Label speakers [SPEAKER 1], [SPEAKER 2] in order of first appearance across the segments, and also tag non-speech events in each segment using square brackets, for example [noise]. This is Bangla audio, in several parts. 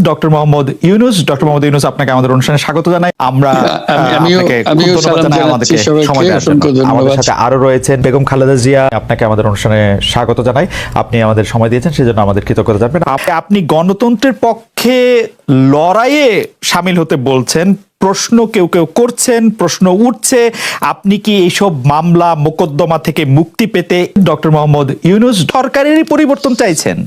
[SPEAKER 1] ডক্টর মোহাম্মদ ইউনুস। ডক্টর মোহাম্মদ ইউনুস আপনাকে আমাদের অনুষ্ঠানে স্বাগত জানাই। আমরা। আমাদের সাথে আরও রয়েছেন বেগম খালেদা জিয়া। আপনাকে আমাদের অনুষ্ঠানে স্বাগত জানাই। আপনি আমাদের সময় দিয়েছেন সেজন্য আমাদের কৃতজ্ঞতা জানবেন। আপনি গণতন্ত্রের পক্ষে লড়াইয়ে সামিল হতে বলছেন। প্রশ্ন কেউ কেউ করছেন প্রশ্ন উঠছে। আপনি কি এইসব মামলা মোকদ্দমা থেকে মুক্তি পেতে ডক্টর মোহাম্মদ ইউনুস সরকারেরই পরিবর্তন চাইছেন?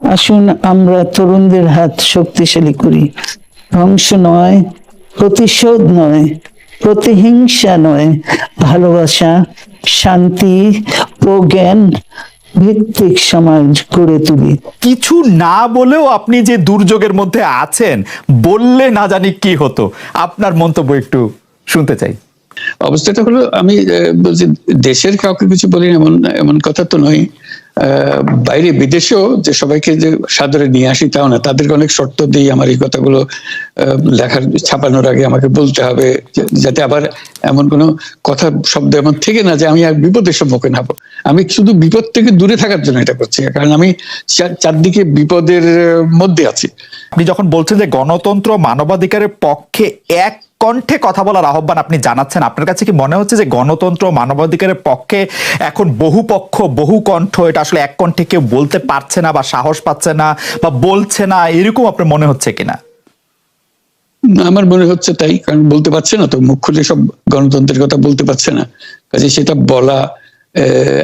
[SPEAKER 2] আসুন আমরা তরুণদের হাত শক্তিশালী করি। ধ্বংস নয় প্রতিশোধ নয় প্রতিহিংসা নয় ভালোবাসা শান্তি ও জ্ঞান ভিত্তিক সমাজ গড়ে তুলি।
[SPEAKER 1] কিছু না বলেও আপনি যে দুর্যোগের মধ্যে আছেন বললে না জানি কি হতো। আপনার মন্তব্য একটু শুনতে চাই।
[SPEAKER 3] অবস্থাটা হলো আমি বলছি দেশের কাউকে কিছু বলি এমন এমন কথা তো নয়। বাইরে বিদেশেও যে সবাইকে যে সাদরে নিয়ে আসি তাও না, তাদেরকে অনেক শর্ত দিই আমার এই কথাগুলো লেখার, ছাপানোর আগে আমাকে বলতে হবে যাতে আবার এমন কোনো কথা, শব্দ এমন থেকে না যে আমি আর বিপদের সম্মুখীন হব। আমি শুধু বিপদ থেকে দূরে থাকার জন্য এটা করছি, কারণ আমি চার- চারদিকে বিপদের মধ্যে আছি।
[SPEAKER 1] আপনি যখন বলছেন যে গণতন্ত্র মানবাধিকারের পক্ষে এক কণ্ঠে কথা বলার আহ্বান আপনি জানাচ্ছেন। আপনার কাছে কি মনে হচ্ছে যে গণতন্ত্র মানবাধিকারের পক্ষে এখন বহু পক্ষ বহু কণ্ঠ এটা আসলে এক কণ্ঠে কেউ বলতে পারছে না বা সাহস পাচ্ছে না বা বলছে না, এরকম আপনার মনে হচ্ছে কিনা?
[SPEAKER 3] আমার মনে হচ্ছে তাই, কারণ বলতে পারছে না তো, মুখ খুলে সব গণতন্ত্রের কথা বলতে পারছে না। কাজে সেটা বলা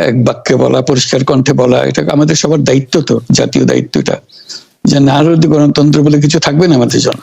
[SPEAKER 3] এক বাক্যে বলা, পরিষ্কার কণ্ঠে বলা, এটা আমাদের সবার দায়িত্ব তো, জাতীয় দায়িত্বটা যে না গণতন্ত্র বলে কিছু থাকবে না আমাদের জন্য।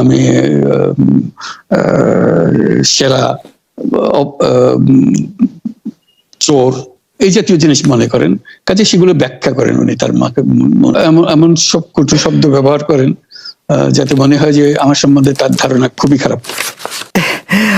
[SPEAKER 3] আমি সেরা চোর এই জাতীয় জিনিস মনে করেন। কাজে সেগুলো ব্যাখ্যা করেন উনি, তার মাকে এমন সব কটু শব্দ ব্যবহার করেন যাতে মনে হয় যে আমার সম্বন্ধে তার ধারণা খুবই খারাপ। [laughs]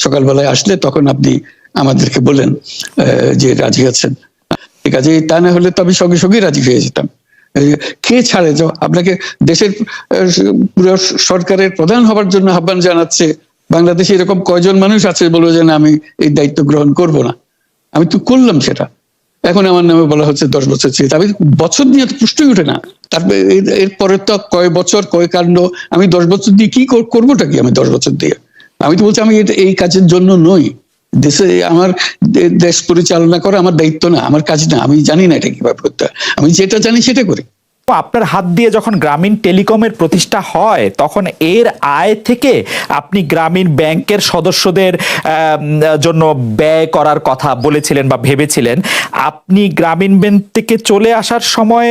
[SPEAKER 3] সকালবেলায় আসলে তখন আপনি আমাদেরকে বলেন যে রাজি আছেন। ঠিক আছে, তা না হলে তো আমি সঙ্গে সঙ্গে রাজি হয়ে যেতাম। কে ছাড়ে আপনাকে দেশের পুরো সরকারের প্রধান হবার জন্য আহ্বান জানাচ্ছে, বাংলাদেশে এরকম কয়জন মানুষ আছে বলব যে না, আমি এই দায়িত্ব গ্রহণ করব না। আমি তো করলাম সেটা। এখন আমার নামে বলা হচ্ছে দশ বছর চেয়ে। আমি বছর দিয়ে তো পুষ্টই উঠে না। তারপরে এর- এরপরে তো কয় বছর, কয় কাণ্ড, আমি দশ বছর দিয়ে কি কর- করবোটা কি আমি দশ বছর দিয়ে? আমি তো বলছি, আমি এই কাজের জন্য নই। দেশে আমার দেশ পরিচালনা করা আমার দায়িত্ব না, আমার কাজ না। আমি জানি না এটা কীভাবে করতে আমি যেটা জানি সেটা করি।
[SPEAKER 1] আপনার হাত দিয়ে যখন গ্রামীণ টেলিকমের প্রতিষ্ঠা হয়, তখন এর আয় থেকে আপনি গ্রামীণ ব্যাংকের সদস্যদের জন্য ব্যয় করার কথা বলেছিলেন বা ভেবেছিলেন। আপনি গ্রামীণ ব্যাংক থেকে চলে আসার সময়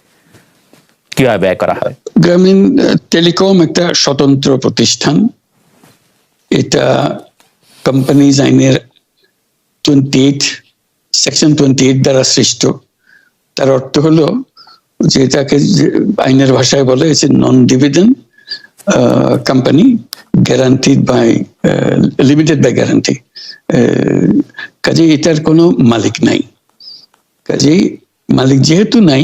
[SPEAKER 1] কীভাবে ব্যয় করা হয়?
[SPEAKER 3] গ্রামীণ টেলিকম একটা স্বতন্ত্র প্রতিষ্ঠান। এটা কোম্পানিজ আইনের twenty eight section twenty eight দ্বারা সৃষ্ট। তার অর্থ হলো যে এটাকে যে আইনের ভাষায় বলে যে non dividend company guaranteed by limited by guarantee কাজে এটার কোনো মালিক নাই। কাজেই মালিক যেহেতু নাই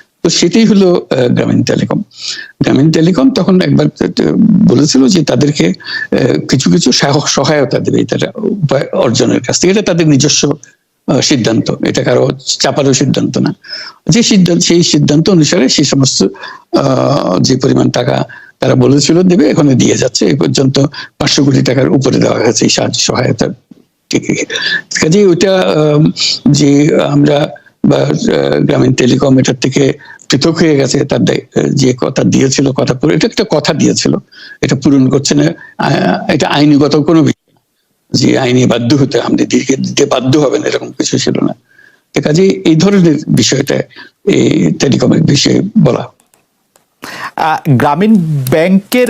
[SPEAKER 3] তো সেটাই হলো গ্রামীণ টেলিকম। গ্রামীণ টেলিকম তখন একবার বলেছিল যে তাদেরকে কিছু কিছু সহায়তা দেবে এটার উপায় অর্জনের কাছ থেকে। এটা তাদের নিজস্ব সিদ্ধান্ত। এটা কারও চাপারও সিদ্ধান্ত না। যে সিদ্ধান্ত, সেই সিদ্ধান্ত অনুসারে সেই সমস্ত যে পরিমাণ টাকা তারা বলেছিল দেবে, এখানে দিয়ে যাচ্ছে। এই পর্যন্ত পাঁচশো কোটি টাকার উপরে দেওয়া হয়েছে এই সাহায্য সহায়তা কাজে ওইটা যে আমরা বা গ্রামীণ টেলিকম এটার থেকে পৃথক হয়ে গেছে, তার যে কথা দিয়েছিল, কথা পূরণ এটা একটা কথা দিয়েছিল, এটা পূরণ করছে না এটা আইনগত কোনো যে আইনি বাধ্য হতে আপনি দিতে বাধ্য হবেন, এরকম কিছু ছিল না। কাজে এই ধরনের বিষয়টা এই টেলিকমের বিষয়ে বলা।
[SPEAKER 1] গ্রামীণ ব্যাংকের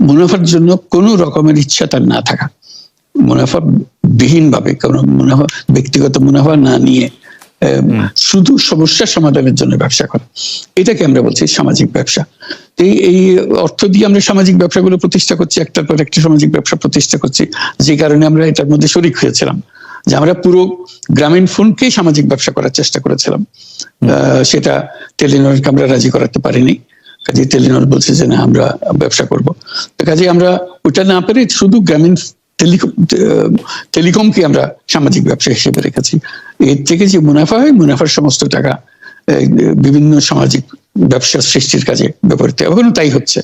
[SPEAKER 3] মুনাফার জন্য কোনো রকমের ইচ্ছা তার না থাকা। মুনাফা বিহীন ভাবে কোনো মুনাফা ব্যক্তিগত মুনাফা না নিয়ে শুধু সমস্যার সমাধানের জন্য ব্যবসা করা। এটাকে আমরা বলছি সামাজিক ব্যবসা। এই এই অর্থ দিয়ে আমরা সামাজিক ব্যবসাগুলো প্রতিষ্ঠা করছি একটার পর একটা সামাজিক ব্যবসা প্রতিষ্ঠা করছি যে কারণে আমরা এটার মধ্যে শরিক হয়েছিলাম। যে আমরা পুরো গ্রামীণ ফোনকেই সামাজিক ব্যবসা করার চেষ্টা করেছিলাম। আহ, সেটা টেলিনরকে আমরা রাজি করাতে পারিনি। কাজে টেলিনর বলছে যে না, আমরা ব্যবসা করব। কাজে, আমরা ওটা না পেরে শুধু গ্রামীণ টেলিকম, টেলিকমকে আমরা সামাজিক ব্যবসা হিসেবে রেখেছি। এর থেকে যে মুনাফা হয়, মুনাফার সমস্ত টাকা বিভিন্ন সামাজিক ব্যবসা সৃষ্টির কাজে ব্যবহৃত এখনও তাই হচ্ছে।